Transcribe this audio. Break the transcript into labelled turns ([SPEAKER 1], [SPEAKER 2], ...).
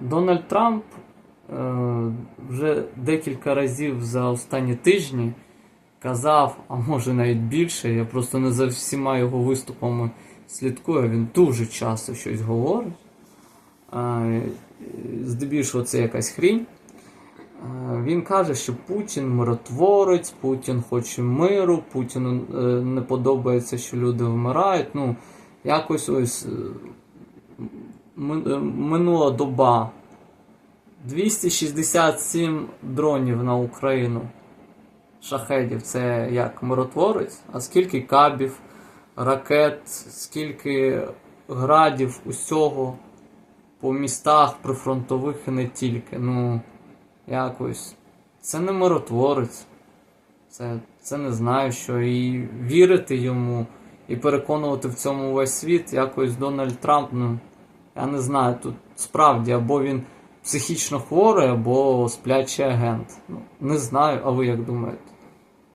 [SPEAKER 1] Дональд Трамп е, вже декілька разів за останні тижні казав, а може навіть більше, я просто не за всіма його виступами слідкую, він дуже часто щось говорить. Здебільшого це якась хрінь. Він каже, що Путін миротворець, Путін хоче миру, Путіну е, не подобається, що люди вмирають. Ну, якось ось е, минула доба. 267 дронів на Україну. Шахедів це як миротворець, а скільки кабів, ракет, скільки градів, усього по містах прифронтових і не тільки. Ну, якось. Це не миротворець. Це, це не знаю що. І вірити йому, і переконувати в цьому весь світ, якось Дональд Трамп, ну, я не знаю, тут справді або він психічно хворий, або сплячий агент. Ну, не знаю, а ви як думаєте?